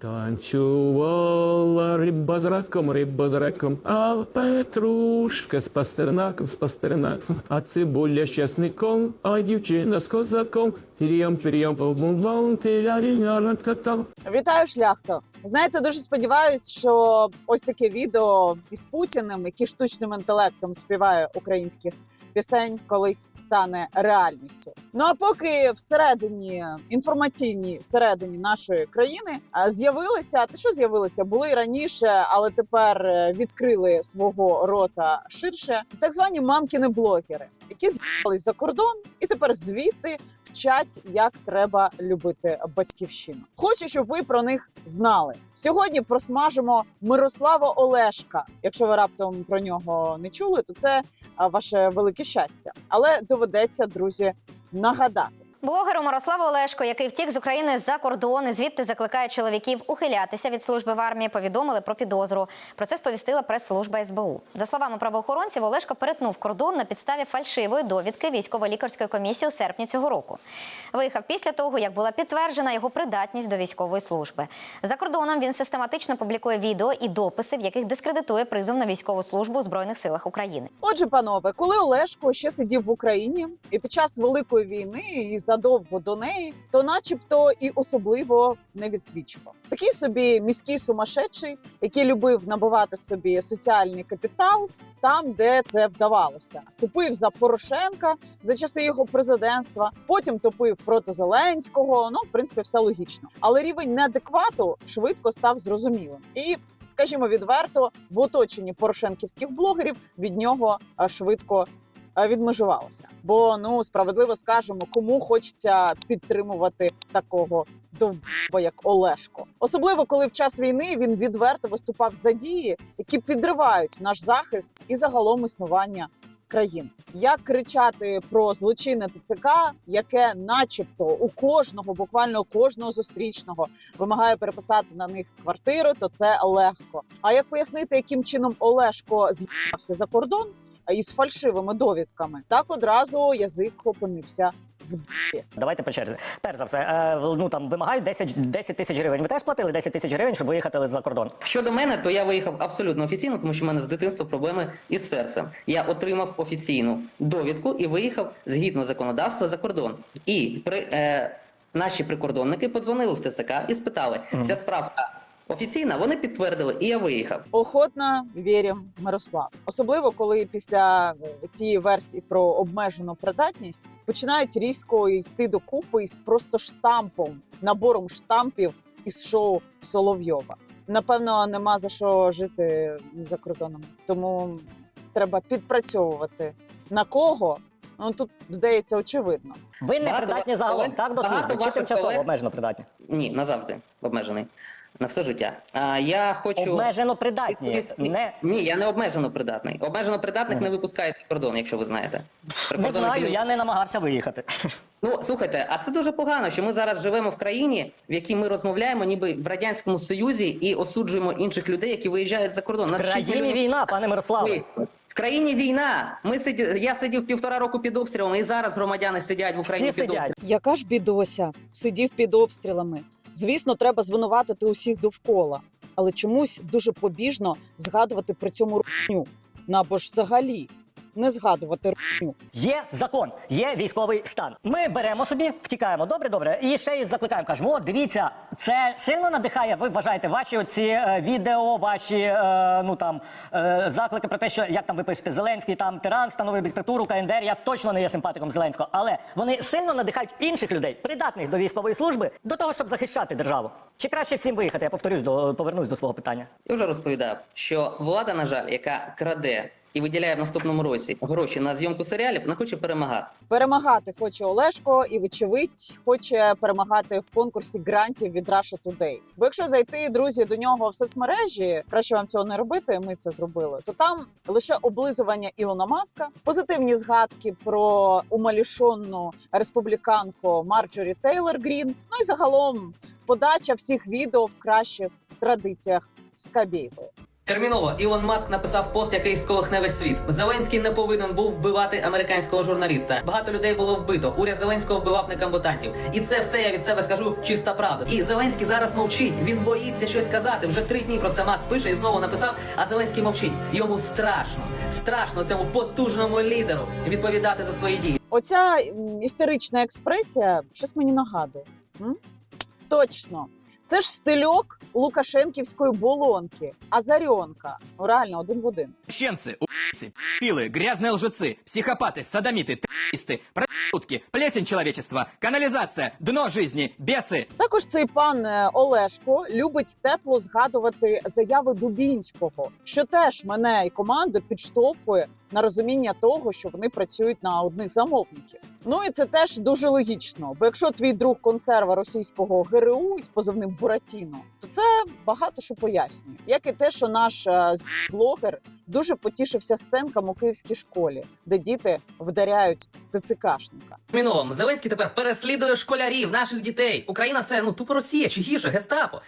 Танцювала риба з раком, риба з раком, а петрушка з пастернаком, з пастернаком, а цибуля з часником, а дівчина з козаком. Пір'ям, пір'ям, побум-бум, тиля-рі-ля-ра-ка-та. Вітаю, шляхто. Знаєте, дуже сподіваюсь, що ось таке відео із Путіним, який штучним інтелектом співає українських пісень, колись стане реальністю. Ну а поки всередині інформаційній всередині нашої країни з'явилися, те, що з'явилися, були раніше, але тепер е, відкрили свого рота ширше. Так звані мамкіни блогери, які з'їхались за кордон, і тепер звідти вчать, як треба любити батьківщину. Хочу, щоб ви про них знали. Сьогодні просмажимо Мирослава Олешка. Якщо ви раптом про нього не чули, то це ваше велике щастя. Але доведеться, друзі, нагадати. Блогеру Мирославу Олешко, який втік з України за кордон і звідти закликає чоловіків ухилятися від служби в армії, повідомили про підозру. Про це сповістила прес-служба СБУ. За словами правоохоронців, Олешко перетнув кордон на підставі фальшивої довідки військово-лікарської комісії у серпні цього року. Виїхав після того, як була підтверджена його придатність до військової служби. За кордоном він систематично публікує відео і дописи, в яких дискредитує призов на військову службу у збройних силах України. Отже, панове, коли Олешко ще сидів в Україні і під час великої війни і задовго до неї, то, начебто, і особливо не відсвічував. Такий собі міський сумасшедший, який любив набивати собі соціальний капітал там, де це вдавалося. Тупив за Порошенка за часи його президентства, потім топив проти Зеленського. Ну, в принципі, все логічно. Але рівень неадеквату швидко став зрозумілим. І, скажімо відверто, в оточенні порошенківських блогерів від нього швидко а, відмежувалося. Бо ну справедливо скажемо, кому хочеться підтримувати такого довбо, як Олешко. Особливо коли в час війни він відверто виступав за дії, які підривають наш захист і загалом існування країн. Як кричати про злочинне ТЦК, яке, начебто, у кожного, буквально кожного зустрічного вимагає переписати на них квартиру, то це легко. А як пояснити, яким чином Олешко з'явився за кордон із фальшивими довідками, так одразу язик опинився в дупі. Давайте по черзі. Перш за все, е, ну там вимагають 10, 10 тисяч гривень. Ви теж платили 10 тисяч гривень, щоб виїхати за кордон? Щодо мене, то я виїхав абсолютно офіційно, тому що в мене з дитинства проблеми із серцем. Я отримав офіційну довідку і виїхав згідно законодавства за кордон. І при е, наші прикордонники подзвонили в ТЦК і спитали: ця справка офіційна? Вони підтвердили, і я виїхав. Охотно вірю Мирослав, особливо коли після е, цієї версії про обмежену придатність починають різко йти докупи із просто штампом, набором штампів із шоу Соловйова. Напевно, нема за що жити за кордоном, тому треба підпрацьовувати на кого. Ну тут здається очевидно. Ви не придатні загалом, так до служби? Чи тимчасово колег- обмежено придатні? Ні, назавжди обмежений. На все життя. А я хочу Обмежено придатні. Не, Ні, я не обмежено придатний. Обмежено придатних не випускають за кордон, якщо ви знаєте. не знаю, не- я не намагався виїхати. Ну слухайте, а це дуже погано, що ми зараз живемо в країні, в якій ми розмовляємо, ніби в радянському союзі, і осуджуємо інших людей, які виїжджають за кордон. В Нас шість країні мільйонів- війна, пане Мирославе. Ми- В країні війна. Ми сиді... Я сидів півтора року під обстрілами, і зараз громадяни сидять в Україні Всі під сидять. Яка ж бідося сидів під обстрілами. Звісно, треба звинуватити усіх довкола, але чомусь дуже побіжно згадувати при цьому рухню. Ну, або ж взагалі не згадувати рухню. Є закон, є військовий стан. Ми беремо собі, втікаємо. Добре, добре. І ще й закликаємо. Кажемо, о, дивіться, це сильно надихає. Ви вважаєте ваші оці е, відео, ваші е, ну там е, заклики про те, що як там ви пишете, Зеленський там тиран, встановив диктатуру, КНДР. Я точно не є симпатиком Зеленського, але вони сильно надихають інших людей, придатних до військової служби, до того, щоб захищати державу. Чи краще всім виїхати? Я повторюсь до повернусь до свого питання. Я вже розповідав, що влада, на жаль, яка краде і виділяє в наступному році гроші на зйомку серіалів, не хоче перемагати. Перемагати хоче Олешко, і вочевидь хоче перемагати в конкурсі грантів від Russia Today. Бо якщо зайти, друзі, до нього в соцмережі, краще вам цього не робити. Ми це зробили. То там лише облизування Ілона Маска, позитивні згадки про умалішонну республіканку Марджорі Тейлор Грін. Ну і загалом подача всіх відео в кращих традиціях Скабєєвої. Терміново Ілон Маск написав пост, який сколихне весь світ. Зеленський не повинен був вбивати американського журналіста. Багато людей було вбито. Уряд Зеленського вбивав некомбатантів. І це все я від себе скажу чиста правда. І Зеленський зараз мовчить. Він боїться щось сказати. Вже три дні про це Маск пише і знову написав. А Зеленський мовчить. Йому страшно, страшно цьому потужному лідеру відповідати за свої дії. Оця істерична експресія щось мені нагадує. М? Точно. Це ж стильок Лукашенківської болонки, Азарьонка. Ну, реально, один в один. Щенцы, убийцы, пилы, грязные лжецы, психопаты, садомиты, террористы, проститутки, плесень человечества, канализация, дно жизни, бесы. Також цей пан е, Олешко любить тепло згадувати заяви Дубінського, що теж мене і команду підштовхує на розуміння того, що вони працюють на одних замовників. Ну і це теж дуже логічно. Бо якщо твій друг консерва російського ГРУ із позивним Буратіно, то це багато що пояснює, як і те, що наш е, блогер дуже потішився сценкам у київській школі, де діти вдаряють ТЦКшника. Терміново Зеленський тепер переслідує школярів, наших дітей. Україна це ну тупо Росія чи гірше, гестапо.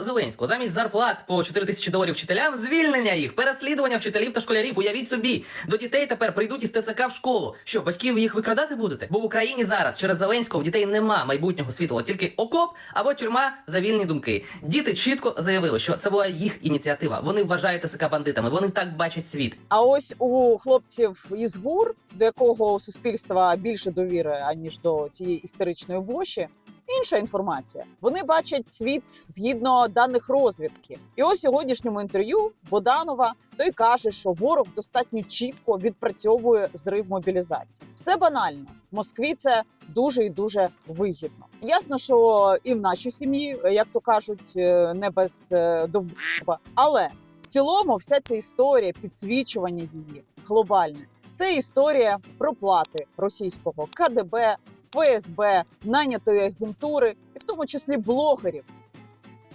Зеленського замість зарплат по 4 тисячі доларів вчителям, звільнення їх, переслідування вчителів та школярів. Уявіть собі, до дітей тепер прийдуть із ТЦК в школу. Що батьків їх викрадати будете? Бо в Україні зараз через Зеленського в дітей нема майбутнього світла, тільки окоп або тюрма за вільні думки. Діти чітко заявили, що це була їх ініціатива. Вони вважають ТЦК бандитами. Вони так бачать світ. А ось у хлопців із ГУР, до якого суспільства більше довіри аніж до цієї історичної воші. Інша інформація. Вони бачать світ згідно даних розвідки. І ось сьогоднішньому інтерв'ю Боданова той каже, що ворог достатньо чітко відпрацьовує зрив мобілізації. Все банально. В Москві це дуже і дуже вигідно. Ясно, що і в нашій сім'ї, як то кажуть, е, не без е, довбоба. Але в цілому, вся ця історія підсвічування її глобальне. Це історія проплати російського КДБ, ФСБ, найнятої агентури, і в тому числі блогерів,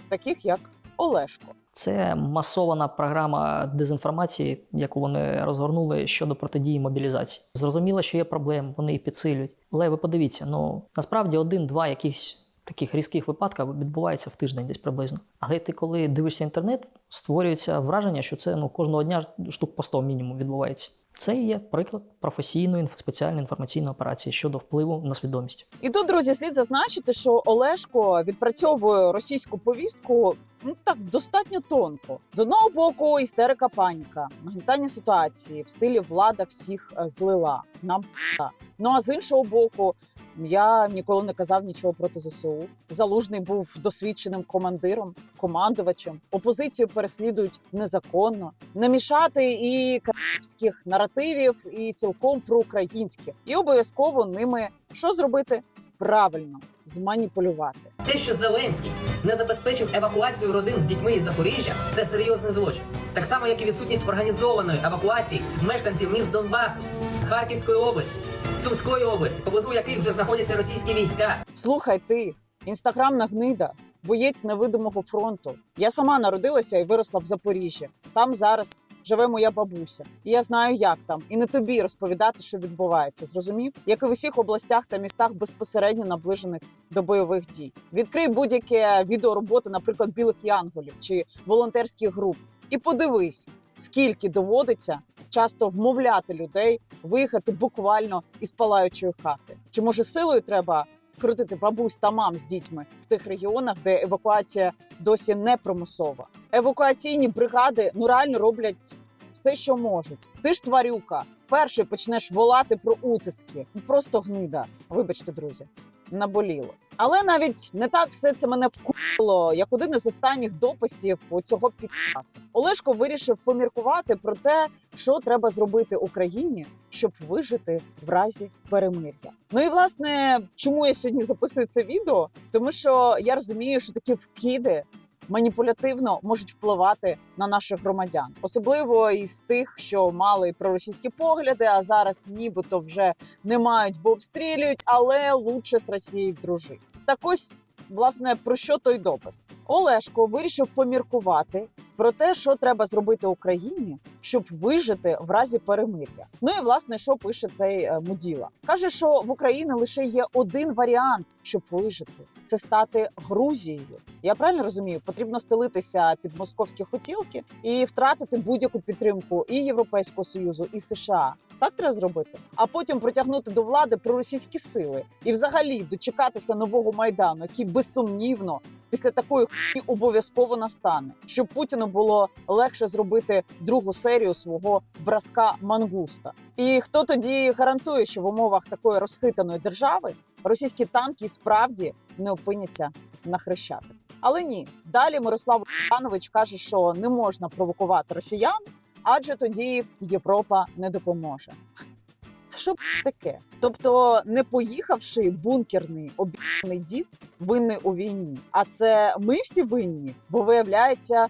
таких як Олешко. Це масована програма дезінформації, яку вони розгорнули щодо протидії мобілізації. Зрозуміло, що є проблеми, вони їх підсилюють. Але ви подивіться, ну насправді один-два якихось таких різких випадка відбувається в тиждень десь приблизно. Але ти, коли дивишся інтернет, створюється враження, що це ну кожного дня штук по 100 мінімум відбувається. Це і є приклад професійної спеціальної інформаційної операції щодо впливу на свідомість. І тут, друзі, слід зазначити, що Олешко відпрацьовує російську повістку ну так достатньо тонко. З одного боку, істерика паніка, нагнітання ситуації в стилі влада всіх е, злила. Нам. Ну а з іншого боку, я ніколи не казав нічого проти ЗСУ. Залужний був досвідченим командиром, командувачем. Опозицію переслідують незаконно. Не мішати і карабських наративів, і цілком проукраїнських. І обов'язково ними що зробити? Правильно зманіпулювати. Те, що Зеленський не забезпечив евакуацію родин з дітьми із Запоріжжя, це серйозний злочин. Так само, як і відсутність організованої евакуації мешканців міст Донбасу, Харківської області, Сумської області, поблизу яких вже знаходяться російські війська. Слухай ти, інстаграмна гнида, боєць невидимого фронту. Я сама народилася і виросла в Запоріжжі. Там зараз живе моя бабуся. І я знаю, як там, і не тобі розповідати, що відбувається. Зрозумів, як і в усіх областях та містах безпосередньо наближених до бойових дій. Відкрий будь-яке відео роботи, наприклад, білих янголів чи волонтерських груп, і подивись, скільки доводиться часто вмовляти людей виїхати буквально із палаючої хати. Чи може силою треба крутити бабусь та мам з дітьми в тих регіонах, де евакуація досі не примусова? Евакуаційні бригади ну реально роблять все, що можуть. Ти ж тварюка, перший почнеш волати про утиски. Просто гнида. Вибачте, друзі, наболіло. Але навіть не так все це мене вкуло, як один із останніх дописів цього підкаса. Олешко вирішив поміркувати про те, що треба зробити Україні, щоб вижити в разі перемир'я. Ну і власне, чому я сьогодні записую це відео? Тому що я розумію, що такі вкиди маніпулятивно можуть впливати на наших громадян, особливо із тих, що мали проросійські погляди, а зараз нібито вже не мають, бо обстрілюють, але лучше з Росією дружить. Так ось власне про що той допис. Олешко вирішив поміркувати про те, що треба зробити Україні, щоб вижити в разі перемир'я. Ну і власне, що пише цей е, муділа? каже, що в Україні лише є один варіант, щоб вижити: це стати Грузією. Я правильно розумію, потрібно стелитися під московські хотілки і втратити будь-яку підтримку і Європейського союзу, і США. Так треба зробити, а потім притягнути до влади проросійські сили і взагалі дочекатися нового майдану, який безсумнівно після такої хуйні обов'язково настане, щоб Путіну було легше зробити другу серію свого браска мангуста. І хто тоді гарантує, що в умовах такої розхитаної держави російські танки справді не опиняться на хрещатик? Але ні, далі Мирослав Іванович каже, що не можна провокувати росіян, адже тоді Європа не допоможе. Це що таке? Тобто, не поїхавши бункерний обіцяний дід винний у війні. А це ми всі винні, бо виявляється,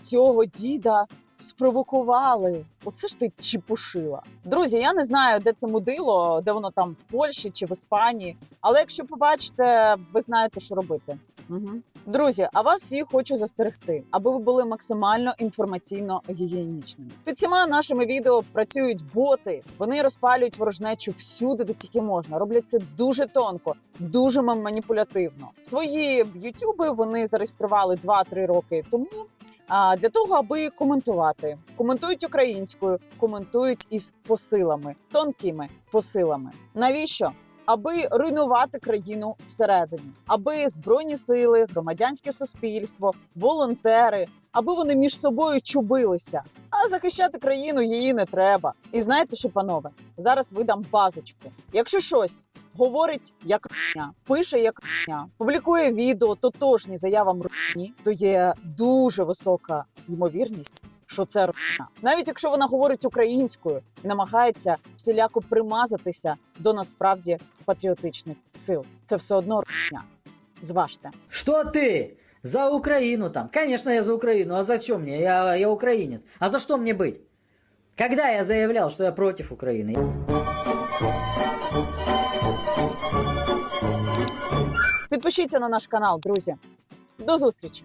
цього діда спровокували. Оце ж ти чіпушила. Друзі, я не знаю, де це мудило, де воно там в Польщі чи в Іспанії. Але якщо побачите, ви знаєте, що робити. Угу. Друзі, а вас всіх хочу застерегти, аби ви були максимально інформаційно гігієнічними. Під всіма нашими відео працюють боти. Вони розпалюють ворожнечу всюди, де тільки можна. Роблять це дуже тонко, дуже ма- маніпулятивно. Свої ютюби вони зареєстрували 2-3 роки тому. А для того, аби коментувати, коментують українською, коментують із посилами, тонкими посилами. Навіщо? Аби руйнувати країну всередині, аби збройні сили, громадянське суспільство, волонтери, аби вони між собою чубилися. А захищати країну її не треба. І знаєте що, панове, зараз видам базочку. Якщо щось говорить як русня, пише як русня, публікує відео тотожні заявам русні, то є дуже висока ймовірність Що це русня. навіть якщо вона говорить українською і намагається всіляко примазатися до насправді патріотичних сил, це все одно русня. Зважте. Что ты? За Украину там. Конечно, я за Украину. А зачем мне? Я, я украинец. А за что мне быть? Когда я заявлял, что я против Украины? Підпишіться на наш канал, друзі. До зустрічі!